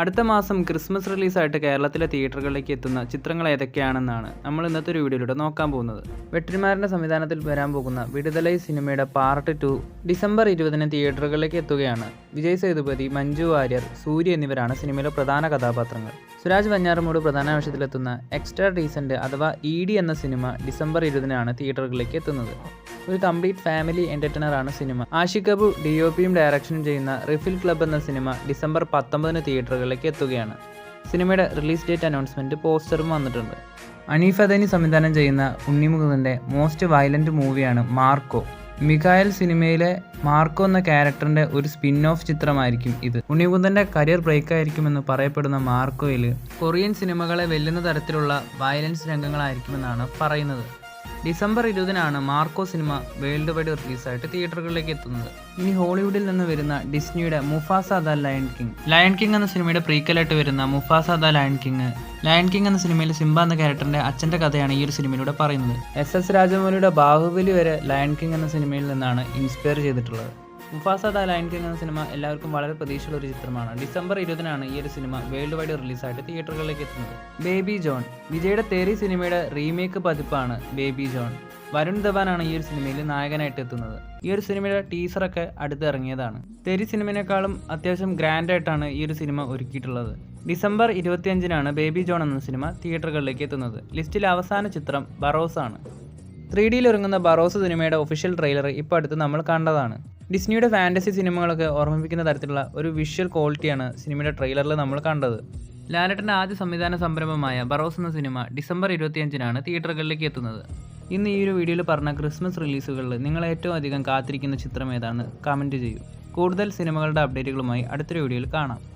അടുത്ത മാസം ക്രിസ്മസ് റിലീസായിട്ട് കേരളത്തിലെ തിയേറ്ററുകളിലേക്ക് എത്തുന്ന ചിത്രങ്ങൾ ഏതൊക്കെയാണെന്നാണ് നമ്മൾ ഇന്നത്തെ ഒരു വീഡിയോയിലൂടെ നോക്കാൻ പോകുന്നത്. വെട്ടിന്മാരുടെ സംവിധാനത്തിൽ വരാൻ പോകുന്ന വിടുതലൈ സിനിമയുടെ പാർട്ട് ടു ഡിസംബർ ഇരുപതിന് തിയേറ്ററുകളിലേക്ക് എത്തുകയാണ്. വിജയ് സേതുപതി മഞ്ജു വാര്യർ സൂര്യ എന്നിവരാണ് സിനിമയിലെ പ്രധാന കഥാപാത്രങ്ങൾ. സുരാജ് വഞ്ഞാറമൂട് പ്രധാന വേഷത്തിലെത്തുന്ന എക്സ്ട്രാ ഡീസന്റ് അഥവാ ഇ ഡി എന്ന സിനിമ ഡിസംബർ ഇരുപതിനാണ് തിയേറ്ററുകളിലേക്ക് എത്തുന്നത്. ഒരു കംപ്ലീറ്റ് ഫാമിലി എന്റർടൈനറാണ് സിനിമ. ആഷിഖ് അബു ഡി ഒ പിയും ഡയറക്ഷനും ചെയ്യുന്ന റിഫിൽ ക്ലബ് എന്ന സിനിമ ഡിസംബർ പത്തൊമ്പതിന് തിയേറ്ററുകളിലേക്ക് എത്തുകയാണ്. സിനിമയുടെ റിലീസ് ഡേറ്റ് അനൗൺസ്മെന്റ് പോസ്റ്ററും വന്നിട്ടുണ്ട്. അനീഫ് അദനി സംവിധാനം ചെയ്യുന്ന ഉണ്ണിമുകുന്ദന്റെ മോസ്റ്റ് വയലന്റ് മൂവിയാണ് മാർക്കോ. മിഖായൽ സിനിമയിലെ മാർക്കോ എന്ന ക്യാരക്ടറിന്റെ ഒരു സ്പിൻ ഓഫ് ചിത്രമായിരിക്കും ഇത്. ഉണ്ണിമുകുന്ദന്റെ കരിയർ ബ്രേക്ക് ആയിരിക്കുമെന്ന് പറയപ്പെടുന്ന മാർക്കോയിൽ കൊറിയൻ സിനിമകളെ വെല്ലുന്ന തരത്തിലുള്ള വയലൻസ് രംഗങ്ങളായിരിക്കുമെന്നാണ് പറയുന്നത്. ഡിസംബർ ഇരുപതിനാണ് മാർക്കോ സിനിമ വേൾഡ് വൈഡ് റിലീസായിട്ട് തിയേറ്ററുകളിലേക്ക് എത്തുന്നത്. ഇനി ഹോളിവുഡിൽ നിന്ന് വരുന്ന ഡിസ്നിയുടെ Mufasa the Lion King. Lion King എന്ന സിനിമയുടെ പ്രീക്കലായിട്ട് വരുന്ന Mufasa the Lion King. Lion King എന്ന സിനിമയിൽ സിംബ എന്ന ക്യാരക്ടറിന്റെ അച്ഛന്റെ കഥയാണ് ഈ ഒരു സിനിമയിലൂടെ പറയുന്നത്. എസ് എസ് രാജമൗലിയുടെ ബാഹുബലി വരെ ലയൺ കിങ് എന്ന സിനിമയിൽ നിന്നാണ് ഇൻസ്പയർ ചെയ്തിട്ടുള്ളത്. മുഫാസ ദ ലയൺ കിങ് എന്ന സിനിമ എല്ലാവർക്കും വളരെ പ്രതീക്ഷയുള്ള ഒരു ചിത്രമാണ്. ഡിസംബർ ഇരുപതിനാണ് ഈ ഒരു സിനിമ വേൾഡ് വൈഡ് റിലീസായിട്ട് തിയേറ്ററുകളിലേക്ക് എത്തുന്നത്. Baby John. വിജയുടെ തേറി സിനിമയുടെ റീമേക്ക് പതിപ്പാണ് ബേബി ജോൺ. വരുൺ ധവാനാണ് ഈ ഒരു സിനിമയിൽ നായകനായിട്ട് എത്തുന്നത്. ഈ ഒരു സിനിമയുടെ ടീസറൊക്കെ അടുത്ത് ഇറങ്ങിയതാണ് തെരി സിനിമയെക്കാളും അത്യാവശ്യം ഗ്രാൻഡ് ആയിട്ടാണ് ഈ ഒരു സിനിമ ഒരുക്കിയിട്ടുള്ളത്. ഡിസംബർ ഇരുപത്തിയഞ്ചിനാണ് ബേബി ജോൺ എന്ന സിനിമ തിയേറ്ററുകളിലേക്ക് എത്തുന്നത്. ലിസ്റ്റിലെ അവസാന ചിത്രം ബറോസ് ആണ് ത്രീ ഡിയിൽ ഒരുങ്ങുന്ന ബറോസ് സിനിമയുടെ ഒഫീഷ്യൽ ട്രെയിലർ ഇപ്പോൾ അടുത്ത് നമ്മൾ കണ്ടതാണ്. ഡിസ്നിയുടെ ഫാന്റസി സിനിമകളൊക്കെ ഓർമ്മിപ്പിക്കുന്ന തരത്തിലുള്ള ഒരു വിഷ്വൽ ക്വാളിറ്റിയാണ് സിനിമയുടെ ട്രെയിലറിൽ നമ്മൾ കണ്ടത്. ലാലട്ടന്റെ ആദ്യ സംവിധാന സംരംഭമായ ബറോസ് എന്ന സിനിമ ഡിസംബർ ഇരുപത്തിയഞ്ചിനാണ് തിയേറ്ററുകളിലേക്ക് എത്തുന്നത്. ഇന്ന് ഈ ഒരു വീഡിയോയിൽ പറഞ്ഞ ക്രിസ്മസ് റിലീസുകളിൽ നിങ്ങൾ ഏറ്റവും അധികം കാത്തിരിക്കുന്ന ചിത്രം ഏതാണ്? കമന്റ് ചെയ്യൂ. കൂടുതൽ സിനിമകളുടെ അപ്ഡേറ്റുകളുമായി അടുത്തൊരു വീഡിയോയിൽ കാണാം.